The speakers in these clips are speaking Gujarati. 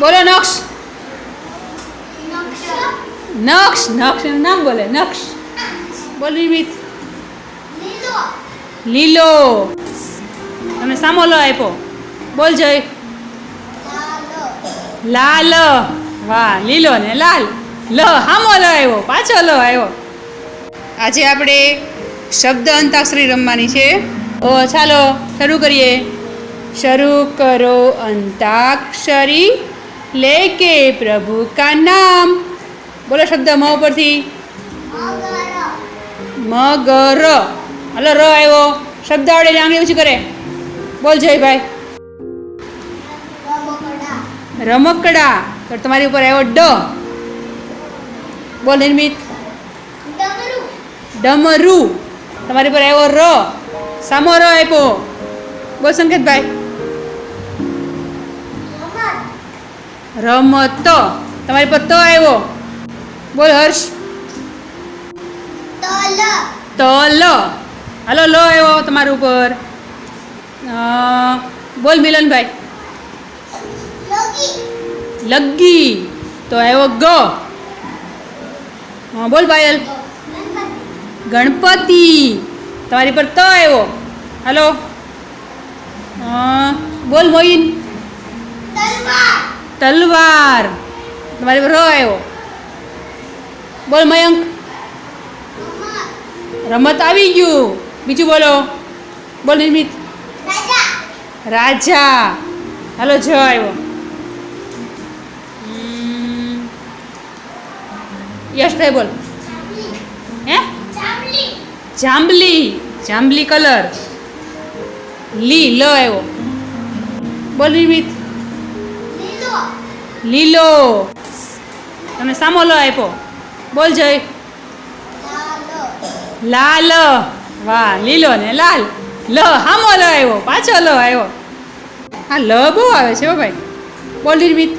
બોલો નક્ષ. નક્ષ. નક્ષ એનું નામ બોલે નક્ષ. બોલ વિમિત લીલો. તમે સામો લો આપ્યો. બોલ જય. લાલ. વાહ લીલો ને લાલ. લ હામો લ આવ્યો પાછો લ આવ્યો આજે આપણે શબ્દ અંતાક્ષરી રમવાની છે. ઓ ચાલો શરૂ કરીએ. શરૂ કરો અંતાક્ષરી. લેકે પ્રભુ કા નામ? બોલો શબ્દ મ ઉપરથી. મગર. હલો, ર આવ્યો. શબ્દ આવડે એટલે આંગળી ઓછી કરે. બોલ જય ભાઈ રમકડા. તો તમારી ઉપર આવ્યો ડ. બોલ નિર્મિત. ડમરુ. તમારી પર આવ્યો ર. સામો ર આપ્યો. બોલ સંકેતભાઈ. રમત. તમારી પર ત આવ્યો. બોલ હર્ષ. તલ. હાલો લો આવ્યો તમારા ઉપર. બોલ મિલનભાઈ. લગ્ગી. તો આવ્યો ગ. બોલ પાયલ ગણપતિ. તમારી પર ત આવ્યો. હાલો. બોલ મોઈન તલવાર. તમારી રો આવ્યો. બોલ મયંક. રમત આવી ગયું. બીજું બોલો. બોલ નિર્મિત રાજા. હાલો જ આવ્યો. યશભાઈ બોલ. હે? જાંબલી. જાંબલી. કલર. લી લ આવ્યો. બોલ નિર્મિત લીલો. તમે સામો લ આપ્યો. બોલ જય. લાલ. વાહ, લીલો ને લાલ. લ, હામો લ આવ્યો પાછો લ આવ્યો હા, લ બહુ આવે છે હો ભાઈ. બોલ નિર્મિત.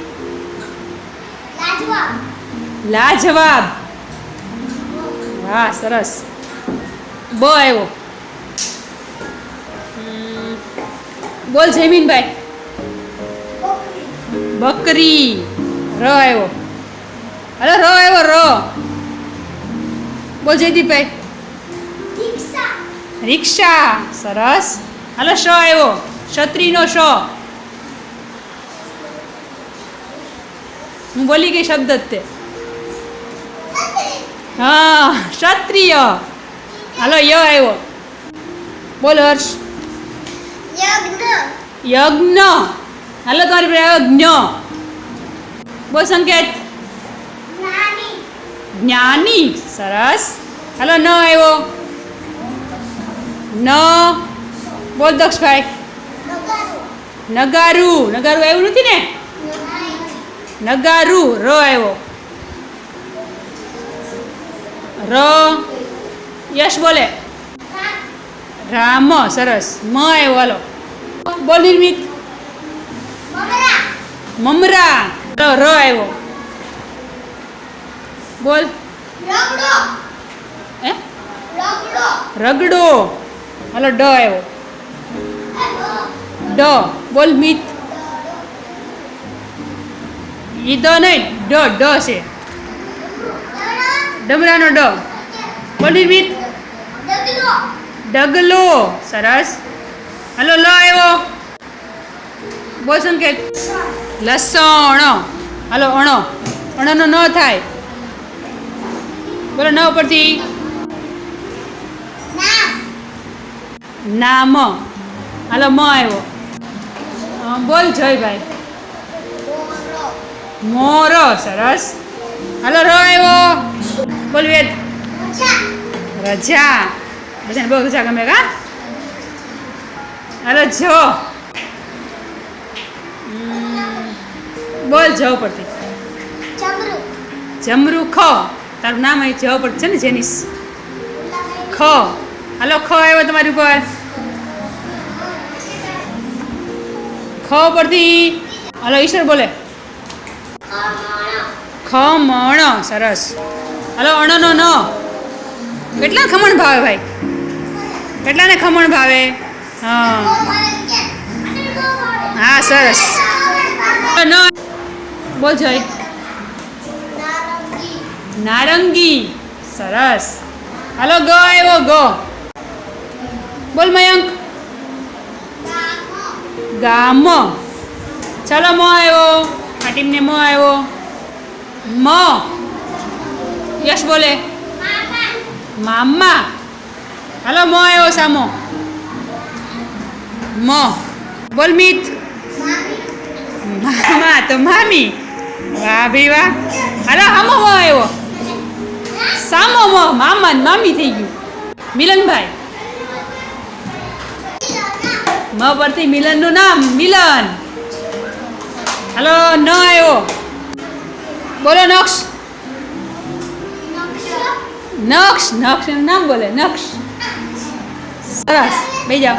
લાજવાબ. વાહ, સરસ. બ આવ્યો બોલ જયમીનભાઈ. બકરી. ર આવ્યો અરે ર આવ્યો ર. બોલ જયદીપભાઈ. રિક્ષા. સરસ. હાલો શ આવ્યો ક્ષત્રિયનો શ. હું બોલી ગઈ શબ્દ જ તે. હા ક્ષત્રિય. હાલો ય આવ્યો બોલ હર્ષ. યજ્ઞ. હાલો તમારી પ્રયોગ જ્ઞો બોલ સંકેત. જ્ઞાની. સરસ. હાલો ન આવ્યો. ન. બોલ દક્ષભાઈ. નગારું. નગારું આવ્યું નથી ને? નગારું. ર આવ્યો. ર. યશ બોલે. રામ. સરસ. મ આવ્યો. હાલો. બોલ નિર્મિત. મમરા ર ર આવ્યો. બોલ. હે? રગડો. હલો ડ આવ્યો. ડ. બોલ મિત. ઈ દ નહીં ડ ડ છે. ડમરાનો ડ. બોલ મિત. ડગલો. સરસ. હલો લ આવ્યો. બોલ સંકેત. લસણ. હાલો, અણો. અણનો ન થાય. બોલો, ન ઉપરથી. નામ. હાલો, મ આવ્યો. બોલ, જયભાઈ. મોરો, સરસ. હાલો, ર આવ્યો. બોલ, વેદ. રજા. બધાને બહુ રજા ગમે, કા? હાલો, જો. બોલ જ પડતી. જમરૂ ખ. તારું નામ અહીં જવ પડતું છે ને જેનિસ? ખ. હાલો ખ આવ્યો તમારી ઉપર. ખ પરથી હાલો ઈશ્વર બોલે. ખમણ. સરસ. હાલો અણનો ન. કેટલા ખમણ ભાવે ભાઈ? કેટલાને ખમણ ભાવે? હા. હા સરસ. ન. બોલ જય. નારંગી. સરસ. હાલો ગ આવ્યો ગ. બોલ મયંક. ગામ. ચાલો મો આવ્યો આ ટીમને મો આવ્યો મ. યશ બોલે. મામા. હાલો મો આવ્યો સામો. મ. બોલ મિત. મામા તો મામી. વાહ ભાઈ વાહ. હાલો હામો મો આવ્યો. સામો મો મામા ને મામી થઈ ગયું. મિલનભાઈ. મ પરથી મિલનનું નામ મિલન. હાલો ન આવ્યો. બોલો નક્ષ નક્ષ નક્ષ એનું નામ બોલે નક્ષ સરસ બે જાઓ.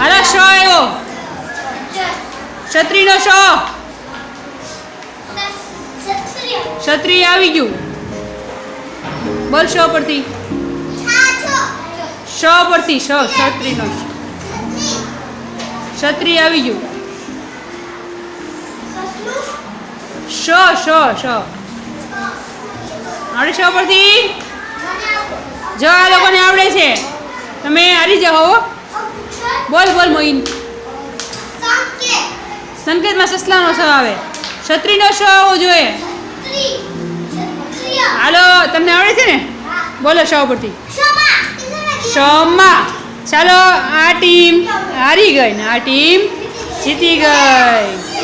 હાલો શો આવ્યો? નો શો. ક્ષત્રિય આવી ગયું. બોલ શો પરથી. શ પરથી શ ક્ષત્રિયનો. ક્ષત્રિય આવી ગયું. શ શ શ આવડે શ પરથી? જો આ લોકોને આવડે છે. તમે હારી જાઓ બોલ બોલ મોઈન. સંકેતમાં સસલાનો શ આવે. ક્ષત્રિયનો શ આવવો જોઈએ. હાલો તમને આવડે છે ને? બોલો શો પરથી શોમાં ચાલો આ ટીમ હારી ગઈ ને આ ટીમ જીતી ગઈ.